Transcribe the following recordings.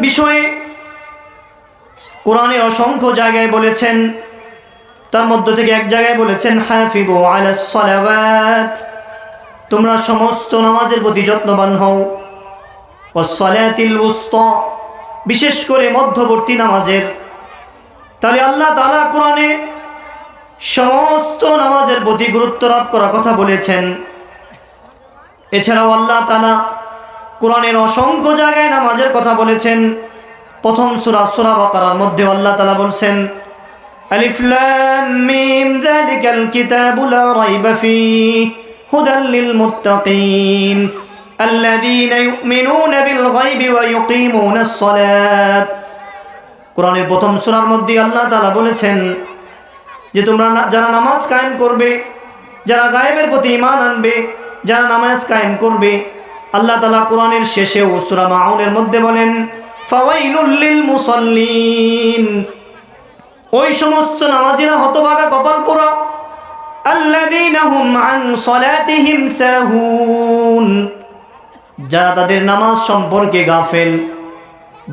বিষয়ে কোরআনে অসংখ্য জায়গায় বলেছেন, তার মধ্য থেকে এক জায়গায় বলেছেন হাফিগু আলাস সালাওয়াত তোমরা সমস্ত নামাজের প্রতি যত্নবান হও ও সলাতিল উস্তা বিশেষ করে মধ্যবর্তী নামাজের। তাহলে আল্লাহ তালা কোরআনে সমস্ত নামাজের প্রতি গুরুত্ব আরোপ করার কথা বলেছেন। এছাড়াও আল্লাহ তালা কোরআনের অসংখ্য জায়গায় নামাজের কথা বলেছেন। প্রথম সুরা সুরা বাকারার মধ্যে আল্লাহ তালা বলছেন কোরআনের প্রথম সুরার মধ্যে আল্লাহ তালা বলেছেন যে, তোমরা যারা নামাজ কায়েম করবে, যারা গায়েবের প্রতি ইমান আনবে, যারা নামাজ কায়েম করবে আল্লাহ তালা কোরআনের শেষেও সূরা মাউনের মধ্যে বলেন, ফাওয়াইলুল লিল ওই সমস্ত নামাজিরা হতভাগা কপাল পোড়া যারা তাদের নামাজ সম্পর্কে গাফেল,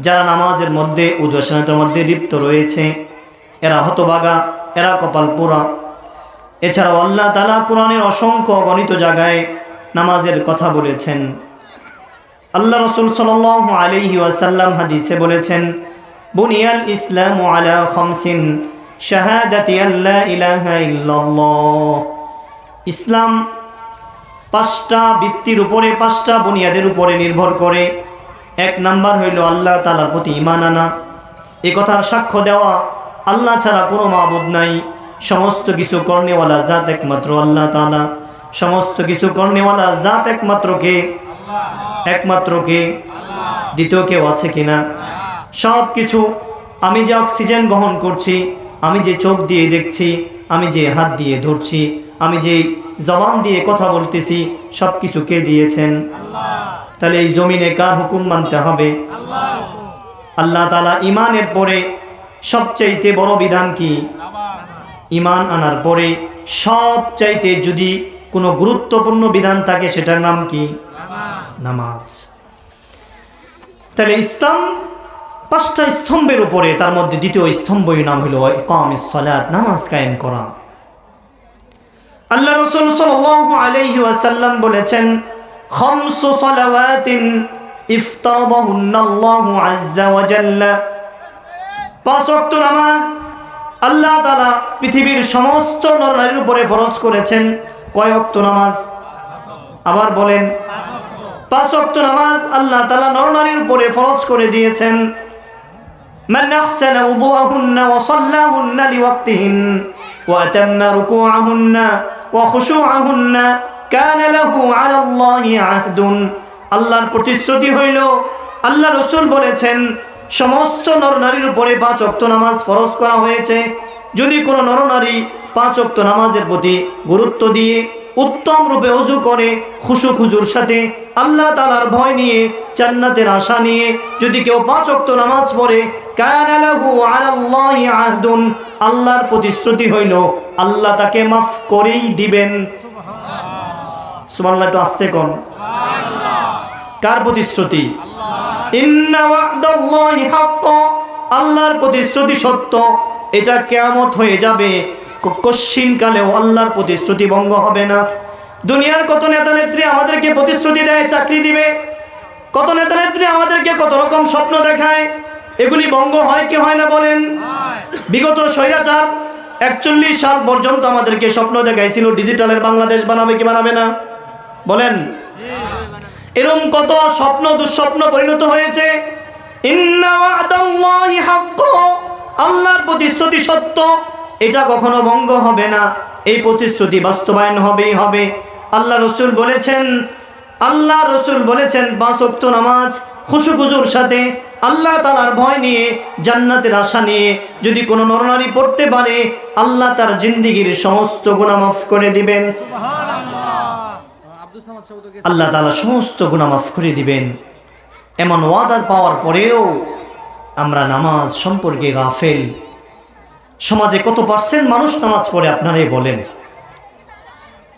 যারা নামাজের মধ্যে উদাসীনতার মধ্যে লিপ্ত রয়েছে, এরা হতবাগা এরা কপাল পোড়া এছাড়াও আল্লাহ তালা পুরাণের অসংখ্য অগণিত জায়গায় নামাজের কথা বলেছেন। আল্লাহ রসুল সাল আলহি ওয়াসাল্লাম হাদিসে বলেছেন, বুনিয়াল ইসলাম আলা খমসিন শাহাদাতি আল্লাহ ইলাহা ইল্লাল্লাহ। ইসলাম পাঁচটা বৃত্তির উপরে, পাঁচটা বুনিয়াদের উপরে নির্ভর করে। এক নাম্বার হইল আল্লাহ তালার প্রতি ইমান আনা। এ কথার সাক্ষ্য দেওয়া, আল্লাহ ছাড়া কোনো মাবুদ নাই। সমস্ত কিছু কর্নেওয়ালা জাত একমাত্র আল্লাহ তালা সমস্ত কিছু কর্ণেওয়ালা জাত একমাত্র কে? একমাত্র কে? দ্বিতীয় কেউ আছে কিনা? সব কিছু আমি যে অক্সিজেন গ্রহণ করছি, আমি যে চোখ দিয়ে দেখছি, আমি যে হাত দিয়ে ধরছি, আমি যে জবান দিয়ে কথা বলতেছি সব কিছু কে দিয়েছেন? তাহলে এই জমিনে কার হুকুম মানতে হবে? আল্লাহ তালা ইমানের পরে সবচাইতে বড় বিধান কি? ইমান আনার পরে সবচাইতে যদি কোনো গুরুত্বপূর্ণ বিধান থাকে, সেটার নাম কি? নামাজ তাহলে ইসলাম পাঁচটা স্তম্ভের উপরে, তার মধ্যে দ্বিতীয় স্তম্ভই নাম হলো সলাত, নামাজ কায়েম করা। আল্লাহ রসুল আলাইহি ওয়াসাল্লাম বলেছেন পাঁচ নামাজ আল্লাহ পৃথিবীর সমস্ত উপরে করেছেন। নামাজ? আবার বলেন পাঁচ ওয়াক্ত নামাজ আল্লাহ তাআলা নরনারীর উপরে ফরজ করে দিয়েছেন। সমস্ত নর নারীর আল্লাহর প্রতিশ্রুতি হইল, আল্লাহ রসুল বলেছেন, সমস্ত নরনারীর উপরে পাঁচ অক্ত নামাজ ফরজ করা হয়েছে। যদি কোনো নরনারী পাঁচ ওয়াক্ত নামাজের প্রতি গুরুত্ব দিয়ে উত্তম রূপে অজু করে খুশু খুজুর সাথে আল্লাহ তালার ভয় নিয়ে জান্নাতের আশা নিয়ে যদি কেউ পাঁচ অক্ত নামাজ পড়ে আল্লাহর প্রতিশ্রুতি হইল, আল্লাহ তাকে মাফ করেই দিবেন। সুবহানাল্লাহ, একটু আস্তে কন। কার প্রতিশ্রুতি? আল্লাহর প্রতিশ্রুতি সত্য, এটা কেয়ামত হয়ে যাবে। কশ্চিন কালেও আল্লাহর প্রতিশ্রুতি ভঙ্গ হবে না। দুনিয়ার কত নেতা নেত্রী আমাদেরকে প্রতিশ্রুতি দেয়, চাকরি দিবে। কত নেতা নেত্রী আমাদেরকে কত রকম স্বপ্ন দেখায়। এগুলি ভঙ্গ হয় কি হয় না বলেন? বিগত স্বৈরাচার একচল্লিশ সাল পর্যন্ত আমাদেরকে স্বপ্ন দেখাইছিল, ডিজিটালের বাংলাদেশ বানাবে কি বানাবে না? বলেন? এরম কত স্বপ্ন, দুঃস্বপ্ন পরিণত হয়েছে। আল্লাহর প্রতিশ্রুতি সত্য এটা কখনো ভঙ্গ হবে না। এই প্রতিশ্রুতি বাস্তবায়ন হবেই হবে। আল্লাহ রসুল বলেছেন, আল্লাহ রসুল বলেছেন, পাঁচ ওয়াক্ত নামাজ খুশুখুজুর সাথে আল্লাহ তালার ভয় নিয়ে জান্নাতের আশা নিয়ে যদি কোনো নরনারী পড়তে পারে, আল্লাহ তার জিন্দিগির সমস্ত গুণা মাফ করে দিবেন। আল্লাহ তালা সমস্ত গুণা মাফ করে দিবেন। এমন ওয়াদার পাওয়ার পরেও আমরা নামাজ সম্পর্কে গাফেল। সমাজে কত পার্সেন্ট মানুষ নামাজ পড়ে, আপনারাই বলেন।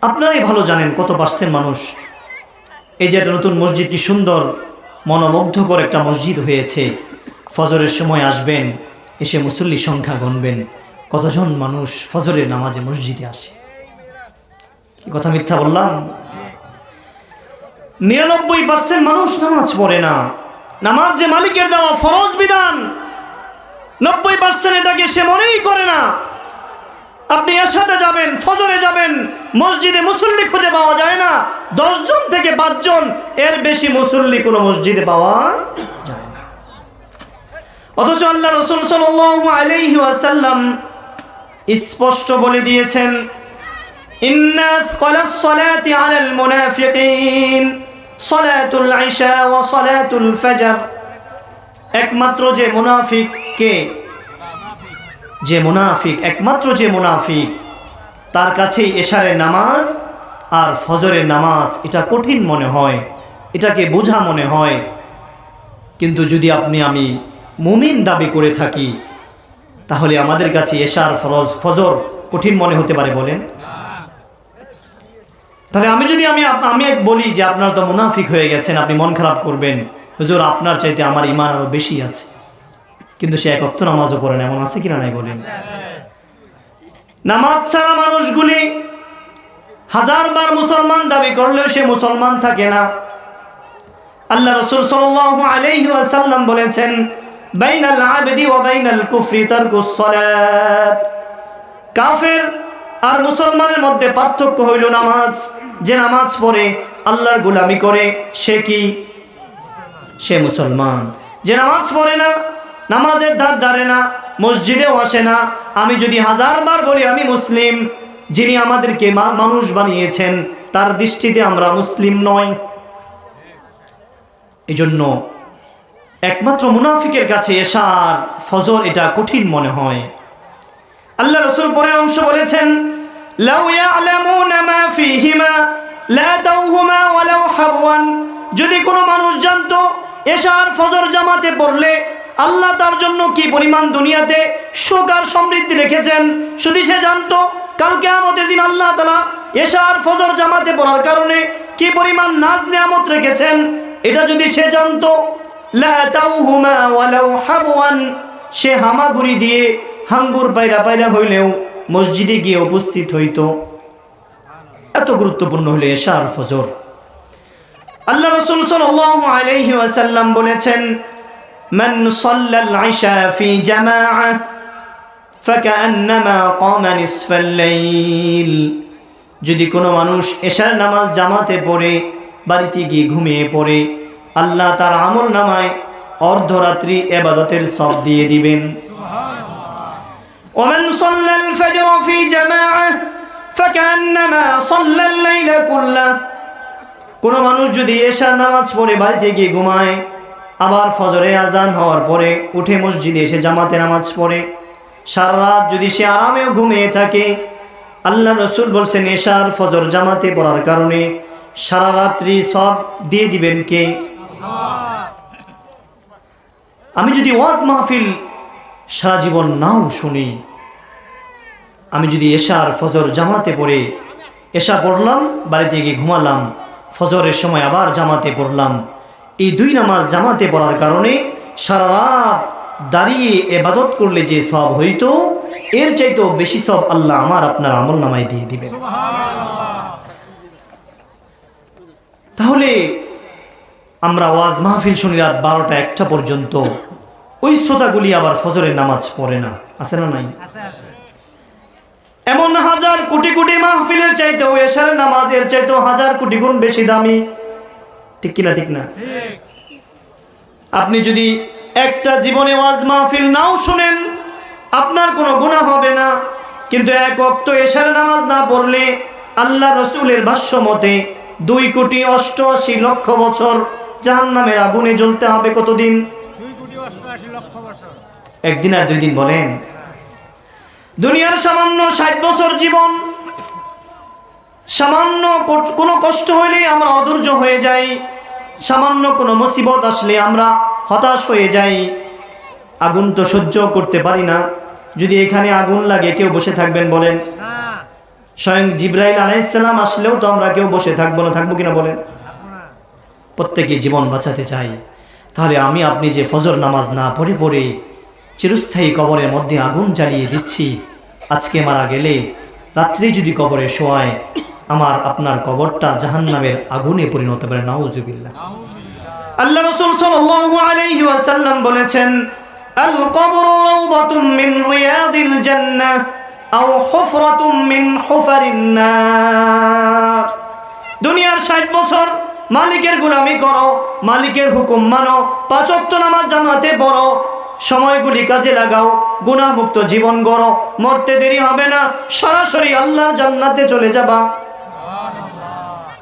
আপনারাই ভালো জানেন কত পার্সেন্ট মানুষ। এই যে একটা নতুন মসজিদ, কি সুন্দর, মনোমুগ্ধকর একটা মসজিদ হয়েছে। ফজরের সময় আসবেন, এসে মুসল্লি সংখ্যা গণবেন কতজন মানুষ ফজরের নামাজে মসজিদে আসে? কি কথা মিথ্যা বললাম? নিরানব্বই পার্সেন্ট মানুষ নামাজ পড়ে না। নামাজ যে মালিকের দেওয়া ফরজ বিধান। নব্বই পার্সেন্ট এটাকে সে মনেই করে না? আপনি এর সাথে যাবেন, ফজরে যাবেন, মসজিদে মুসল্লি খুঁজে পাওয়া যায় না। দশজন থেকে পাঁচজন, এর বেশি মুসল্লি কোনো মসজিদে পাওয়া যায় না। অথচ আল্লাহ রসুল আলাইহি ওয়াসাল্লাম স্পষ্ট বলে দিয়েছেন salatul ইশা ওয়া সালাতুল ফজর। একমাত্র যে মুনাফিক কে? যে মুনাফিক, একমাত্র যে মুনাফিক, তার কাছেই এশারের নামাজ আর ফজরের নামাজ, এটা কঠিন মনে হয়, এটাকে বোঝা মনে হয়। কিন্তু যদি আপনি, আমি মুমিন দাবি করে থাকি, তাহলে আমাদের কাছে এশার ফরজ, ফজর কঠিন মনে হতে পারে বলেন। তাহলে আমি যদি, আমি আমি এক বলি যে আপনার তো মুনাফিক হয়ে গেছেন, আপনি মন খারাপ করবেন। হুজুর, আপনার চাইতে আমার ইমান আরও বেশি আছে। কিন্তু সে এক অক্ত নামাজও পড়ে না, এমন আছে কিনা নাই বলেন? নামাজ ছাড়া মানুষগুলি হাজারবার মুসলমান দাবি করলেও সে মুসলমান থাকে না। আল্লাহ রসুল সাল্লাল্লাহু আলাইহি ওয়াসাল্লাম বলেছেন, বাইনাল আবদি ওয়া বাইনাল কুফরি সালাত। কাফের আর মুসলমানের মধ্যে পার্থক্য হইল নামাজ। যে নামাজ পড়ে, আল্লাহর গোলামি করে, সে কি সে মুসলমান। যে নামাজ পড়ে না, নামাজের ধার ধারে না, মসজিদেও আসে না। আমি যদি হাজারবার বলি আমি মুসলিম, যিনি আমাদেরকে মানুষ বানিয়েছেন, তার দৃষ্টিতে আমরা মুসলিম নয়। এজন্য একমাত্র মুনাফিকের কাছে এশার ফজর এটা কঠিন মনে হয়। আল্লাহ রসুল পরে অংশ বলেছেন, লাউ ইয়ালামুনা মা ফীহিমা, লা তাওহুমা ওয়ালাউ হাবওয়ান। যদি কোনো মানুষ জানতো, এশার ফজর জামাতে পড়লে আল্লাহ তার জন্য কি পরিমাণ দুনিয়াতে সুখ আর সমৃদ্ধি রেখেছেন শুধু সে জানতো কালকে আমাদের দিন আল্লাহ তালা এশার ফজর জামাতে পড়ার কারণে কি পরিমাণ নাজ নিয়ামত রেখেছেন, এটা যদি সে জানতো সে হামাগুড়ি দিয়ে হাঙ্গুর পায়রা পায়রা হইলেও মসজিদে গিয়ে উপস্থিত হইত। এত গুরুত্বপূর্ণ হলে এশার ফজর। আল্লাহ রসুল সাল্লাল্লাহু আলাইহি ওয়াসাল্লাম বলেছেন মান সাল্লাল ইশা ফি জামাআহ ফাকান্নামা কামা নিসফাল লাইল যদি কোনো মানুষ এশার নামাজ জামাতে পড়ে বাড়িতে গিয়ে ঘুমিয়ে পড়ে আল্লাহ তার আমল নামায় অর্ধরাত্রি এবাদতের সব দিয়ে দিবেন ومن صلى الفجر في جماعة فكأنما صلى الليل كله কোনো মানুষ যদি এশার নামাজ পড়ে বাড়িতে গিয়ে ঘুমায়, আবার ফজরে আজান হওয়ার পরে উঠে মসজিদে এসে জামাতে নামাজ পড়ে, সারা রাত যদি সে আরামেও ঘুমিয়ে থাকে, আল্লাহ রসুল বলছেন এশার ফজর জামাতে পড়ার কারণে সারা রাত্রি সব দিয়ে দিবেন কে? আমি যদি ওয়াজ মাহফিল সারা জীবন নাও শুনি, আমি যদি এশার ফজর জামাতে পড়ে, এশা পড়লাম, বাড়িতে গিয়ে ঘুমালাম ফজরের সময় আবার জামাতে পড়লাম। এই দুই নামাজ জামাতে পড়ার কারণে সারা রাত দাঁড়িয়ে এবাদত করলে যে সব হইতো, এর চাইতেও বেশি সব আল্লাহ আমার আপনার আমল নামায় দিয়ে দিবেন। তাহলে আমরা ওয়াজ মাহফিল শুনি রাত বারোটা একটা পর্যন্ত, ওই শ্রোতাগুলি আবার ফজরের নামাজ পড়ে না। আছে না নাই? এমন হাজার কোটি কোটি মাহফিলের চাইতেও এশার নামাজের চাইতেও হাজার কোটি গুণ বেশি দামি। ঠিক কিনা ঠিক না? আপনি যদি একটা জীবনে ওয়াজ মাহফিল নাও শুনেন আপনার কোনো গুণা হবে না। কিন্তু এক অক্ত এশার নামাজ না পড়লে আল্লাহ রসুলের ভাষ্য মতে দুই কোটি অষ্টআশি লক্ষ বছর জাহান নামের আগুনে জ্বলতে হবে কতদিন? একদিন আর দুই দিন বলেন। দুনিয়ার সামান্য ষাট বছর জীবন, সামান্য কোনো কষ্ট হইলে আমরা অধৈর্য হয়ে যাই, সামান্য কোনো মুসিবত আসলে আমরা হতাশ হয়ে যাই। আগুন তো সহ্য করতে পারি না। যদি এখানে আগুন লাগে, কেউ বসে থাকবেন বলেন। স্বয়ং জিব্রাইল আলাইসাল্লাম আসলেও তো আমরা কেউ বসে থাকব না, থাকব কিনা বলেন? প্রত্যেকে জীবন বাঁচাতে চাই। তাহলে আমি আপনি যে ফজর নামাজ না পড়ে পড়ে চিরস্থায়ী কবরের মধ্যে আগুন জ্বালিয়ে দিচ্ছি। আজকে মারা গেলে রাত্রি যদি কবরে শোয়ায়, আমার আপনার কবরটা জাহান্নামের আগুনে পরিণত হবে। নাউজুবিল্লাহ। আল্লাহ রাসূল ওয়াসাল্লাম বলেছেন, আল কবর মিন রিয়াদিল জান্নাহ, আও হুফরাতুম মিন হুফারিন নার। দুনিয়ার 60 বছর মালিকের গোলামি করো, মালিকের হুকুম মানো, পাঁচ ওয়াক্ত নামাজ জামাতে পড়ো সময়গুলি কাজে লাগাও গুনাহমুক্ত জীবন গড়ো। মরতে দেরি হবে না, সরাসরি আল্লাহর জান্নাতে চলে যাবা।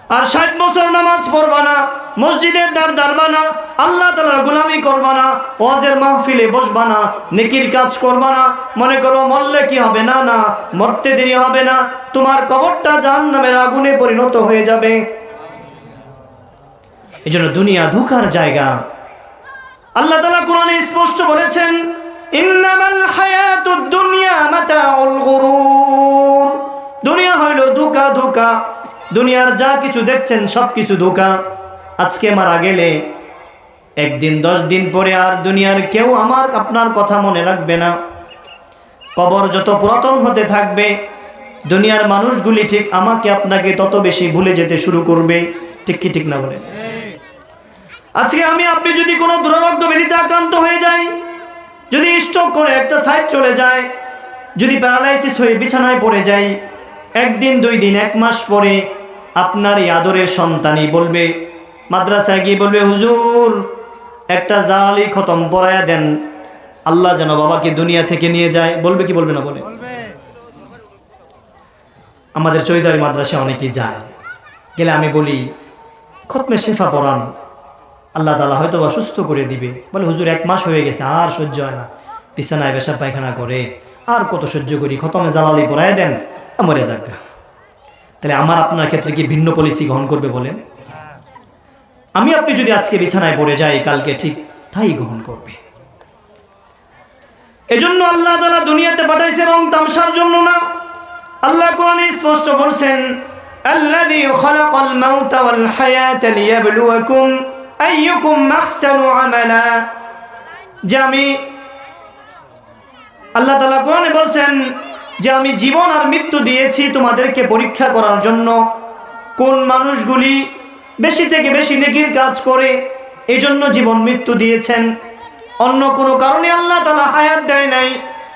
আর ষাট বছর নামাজ পড়বা না, মসজিদের দ্বার দাঁড়বা না, আল্লাহ তালার গুলামি করবা না, ওয়াজের মাহফিলে বসবা না, নেকির কাজ করবা না। মনে করো, মরলে কি হবে? না না, মরতে দেরি হবে না। তোমার কবরটা জাহান নামের আগুনে পরিণত হয়ে যাবে। এই জন্য দুনিয়া ধুকার জায়গা। আল্লাহ তালা কোরআনে স্পষ্ট বলেছেন দুনিয়া দুনিয়া দুনিয়ার যা কিছু দেখছেন আজকে একদিন, দশ দিন পরে আর দুনিয়ার কেউ আমার, আপনার কথা মনে রাখবে না। কবর যত পুরাতন হতে থাকবে, দুনিয়ার মানুষগুলি ঠিক আমাকে আপনাকে তত বেশি ভুলে যেতে শুরু করবে। ঠিক কি, ঠিক না বলে? আজকে আমি আপনি যদি কোনো দুরারোগ্য ব্যাধিতে আক্রান্ত হয়ে যাই যদি স্ট্রোক করে একটা সাইড চলে যায় যদি প্যারালাইসিস হয়ে বিছানায় পড়ে যাই একদিন দুই দিন এক মাস পরে আপনার এই আদরের সন্তানই বলবে মাদ্রাসায় গিয়ে বলবে হুজুর একটা জালি খতম পড়ায়া দেন। আল্লাহ যেন বাবাকে দুনিয়া থেকে নিয়ে যায়। বলবে কি বলবে না বলে? বলবে। আমাদের চৈদারি মাদ্রাসা অনেকেই যায়। গেলে আমি বলি খতমে শেফা পড়ান আল্লাহ তালা হয়তো অসুস্থ করে দিবে। বলে, হুজুর, এক মাস হয়ে গেছে, আর সহ্য হয় না। বিছানায় পেশাব পায়খানা করে, আর কত সহ্য করি, খতমে জালালি পড়ায় দেন, মরে যাক তাহলে আমার আপনার ক্ষেত্রে কি ভিন্ন পলিসি গ্রহণ করবে বলেন? আমি, আপনি যদি আজকে বিছানায় পড়ে যাই, কালকে ঠিক তাই গ্রহণ করবে। এজন্য আল্লাহ তালা দুনিয়াতে পাঠাইছে রং তামসার জন্য না। আল্লাহ কোরআনে স্পষ্ট বলছেন, আল্লাযী যে আমি আল্লাহ তাআলা কোরআনে বলছেন যে আমি জীবন আর মৃত্যু দিয়েছি তোমাদেরকে পরীক্ষা করার জন্য। কোন মানুষগুলি বেশি থেকে বেশি নেকির কাজ করে এই জন্য জীবন মৃত্যু দিয়েছেন। অন্য কোনো কারণে আল্লাহ তালা হায়াত দেয় নাই।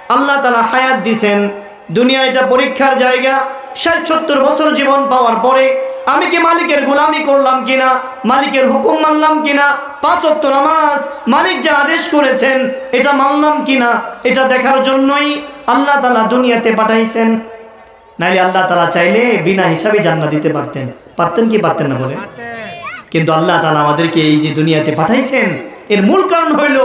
আল্লাহ তালা হায়াত দিছেন। দুনিয়া এটা পরীক্ষার জায়গা। ষাট সত্তর বছর জীবন পাওয়ার পরে আমি কি মালিকের গোলামি করলাম কিনা? মালিকের হুকুম মানলাম কিনা? পাঁচ অক্ত নামাজ। মালিক যা আদেশ করেছেন, এটা মানলাম কিনা? এটা দেখার জন্যই আল্লাহ তালা দুনিয়াতে পাঠাইছেন। নাইলে আল্লাহ তালা চাইলে বিনা হিসাবে জান্নাত দিতে পারতেন। পারতেন কি পারতেন না বলে কিন্তু আল্লাহ তালা আমাদেরকে এই যে দুনিয়াতে পাঠাইছেন, এর মূল কারণ হইল,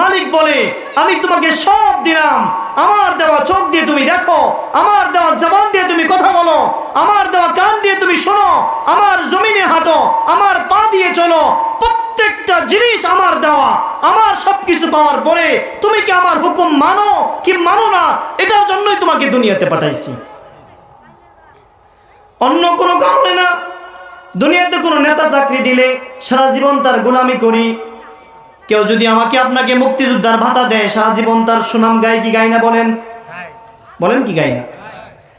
মালিক বলে, আমি তোমাকে সব দিলাম আমার দেওয়া চোখ দিয়ে তুমি দেখো, আমার দেওয়া জবান দিয়ে তুমি কথা বলো, আমার দেওয়া কান দিয়ে তুমি শোনো, আমার জমিনে হাঁটো, আমার পা দিয়ে চলো, প্রত্যেকটা জিনিস আমার দেওয়া, আমার সবকিছু পাওয়ার পরে তুমি কি আমার হুকুম মানো কি মানো না, এটার জন্যই তোমাকে দুনিয়াতে পাঠাইছি। অন্য কোনো কারণে না, দুনিয়াতে কোনো নেতা চাকরি দিলে সারা জীবন তার গোলামি করি কেউ যদি আমাকে আপনাকে মুক্তিযোদ্ধার ভাতা দেয় সারাজীবন তার সুনাম গায় কি গায় না বলেন? বলেন কি গায় না?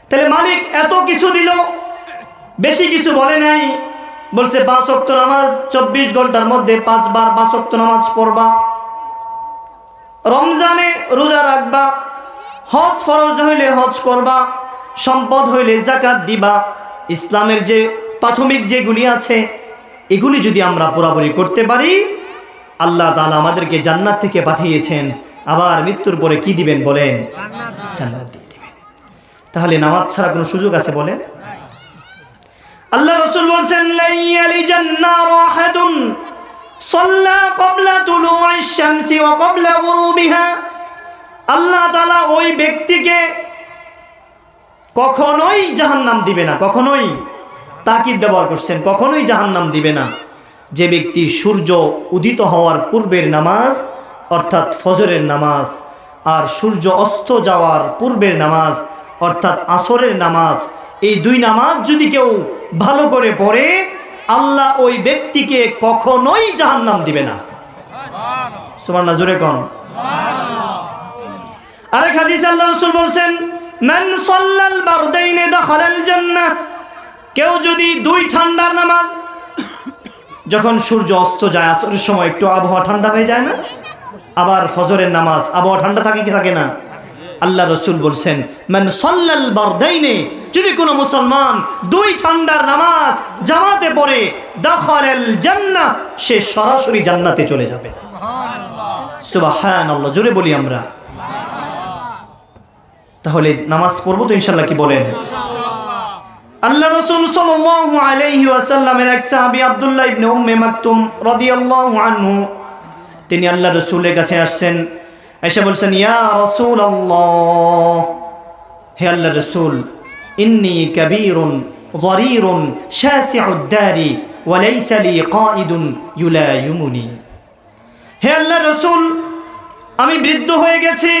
তাহলে মালিক এত কিছু দিল, বেশি কিছু বলে নাই, বলছে পাঁচ অক্ত নামাজ, চব্বিশ ঘণ্টার মধ্যে পাঁচবার পাঁচ অক্ত নামাজ পড়বা। রমজানে রোজা রাখবা, হজ ফরজ হইলে হজ করবা, সম্পদ হইলে জাকাত দিবা। ইসলামের যে প্রাথমিক যেগুলি আছে, এগুলি যদি আমরা পুরাপুরি করতে পারি আল্লাহ তাআলা আমাদেরকে জান্নাত থেকে পাঠিয়েছেন। আবার মৃত্যুর পরে কি দিবেন বলেন? জান্নাত দিয়ে দিবেন। তাহলে নামাজ ছাড়া কোনো সুযোগ আছে বলেন? আল্লাহ রসুল বলছেন আল্লাহ ওই ব্যক্তিকে কখনোই জাহান্নাম দিবে না, কখনোই তাকিদ ব্যবহার করছেন, কখনোই জাহান্নাম দিবে না। যে ব্যক্তি সূর্য উদিত হওয়ার পূর্বের নামাজ, অর্থাৎ ফজরের নামাজ, আর সূর্য অস্ত যাওয়ার পূর্বের নামাজ, অর্থাৎ আসরের নামাজ, এই দুই নামাজ যদি কেউ ভালো করে পড়ে, আল্লাহ ওই ব্যক্তিকে কখনোই জাহান্নাম দিবে না। সুবহানাল্লাহ, জোরে কোন। আরেক হাদিসে আল্লাহ রাসূল বলছেন, মান সাল্লাল বারদাইনে দাখালাল জান্নাহ কেউ যদি দুই ঠান্ডার নামাজ যখন সূর্য অস্ত যায় আসরের সময় একটু আবহাওয়া ঠান্ডা হয়ে যায় না? আবার ফজরের নামাজ আবহাওয়া ঠান্ডা থাকে কি থাকে না? আল্লাহ রসুল বলছেন মান সল্লাল বারদাইনে যদি কোনো মুসলমান দুই ঠান্ডার নামাজ জামাতে পড়ে দাখালাল জান্নাহ সে সরাসরি জান্নাতে চলে যাবে। সুবহানাল্লাহ। জোরে বলি আমরা। তাহলে নামাজ পড়ব তো ইনশাল্লাহ কি বলেন? আল্লাহ রাসূল সাল্লাল্লাহু আলাইহি ওয়াসাল্লামের এক সাহাবী আব্দুল্লাহ ইবনে উম্মে মাকতুম রাদিয়াল্লাহু আনহু, তিনি আল্লাহ রাসূলের কাছে আসছেন, এসে বলছেন, ইয়া রাসূলুল্লাহ, হে আল্লাহ রাসূল, ইন্নী কাবীরুন গরীরুন শাসিউদ দারি ওয়া লাইসা লি কাঈদুন ইউলায়িমুনি। হে আল্লাহ রসুল, আমি বৃদ্ধ হয়ে গেছি,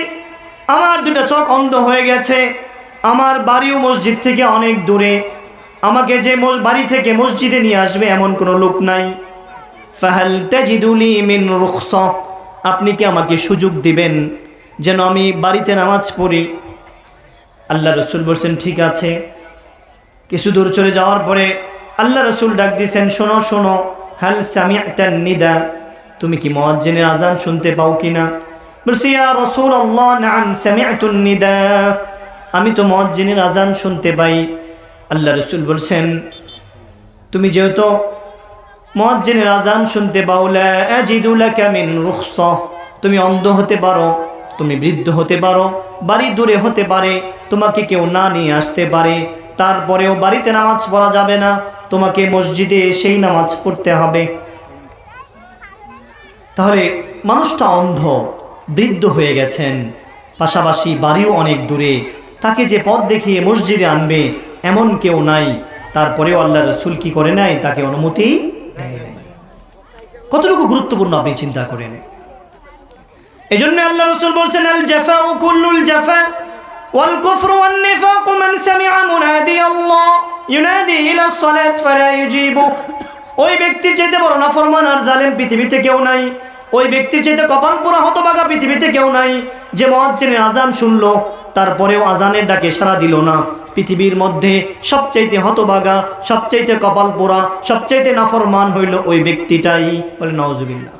আমার দুটো চোখ অন্ধ হয়ে গেছে আমার বাড়িও মসজিদ থেকে অনেক দূরে। আমাকে যে বাড়ি থেকে মসজিদে নিয়ে আসবে এমন কোনো লোক নাই। ফাহাল তাজিদুলি মিন রুখসা। আপনি কি আমাকে সুযোগ দিবেন যেন আমি বাড়িতে নামাজ পড়ি? আল্লাহ রসুল বলছেন, ঠিক আছে। কিছু দূর চলে যাওয়ার পরে আল্লাহ রসুল ডাক দিয়েছেন শোনো শোনো, হাল সামিআতান নিদা? তুমি কি মুয়াজ্জিনের আজান শুনতে পাও কিনা? বলছি, ইয়া নিদা। আমি তো মুয়াজ্জিনের আজান শুনতে পাই। আল্লাহ রসুল বলছেন, তুমি যেহেতু মুয়াজ্জিনের আজান শুনতে পাও, লা আজিদু লাকা মিন রুখসা। তুমি অন্ধ হতে পারো, তুমি বৃদ্ধ হতে পারো, বাড়ি দূরে হতে পারে, তোমাকে কেউ না নিয়ে আসতে পারে। তারপরেও বাড়িতে নামাজ পড়া যাবে না, তোমাকে মসজিদে সেই নামাজ পড়তে হবে। তাহলে মানুষটা অন্ধ, বৃদ্ধ হয়ে গেছেন। পাশাপাশি বাড়িও অনেক দূরে। তাকে যে পথ দেখিয়ে মসজিদে আনবে এমন কেউ নাই তারপরেও আল্লাহ রসুল কি করে নাই তাকে অনুমতি দেয় নাই কতটুকু গুরুত্বপূর্ণ আপনি চিন্তা করেন এই জন্য আল্লাহ রসুল বলছেন আল জাফা ও কুল্লুল জাফা والكفر والنفاق من سمع منادي الله ينادي إلى الصلاة فلا يجيبه ওই ব্যক্তির চাইতে বড় না ফরমান আর জালেম পৃথিবীতে কেউ নাই ওই ব্যক্তির চাইতে কপাল পোড়া হতবাগা পৃথিবীতে কেউ নাই যে মহাজ্জেনের আজান শুনলো তারপরেও আজানের ডাকে সারা দিল না। পৃথিবীর মধ্যে সবচাইতে হতভাগা, সবচাইতে কপাল পোড়া, সবচাইতে নাফরমান হইল ওই ব্যক্তিটাই। বলে নওজুবিল্লাহ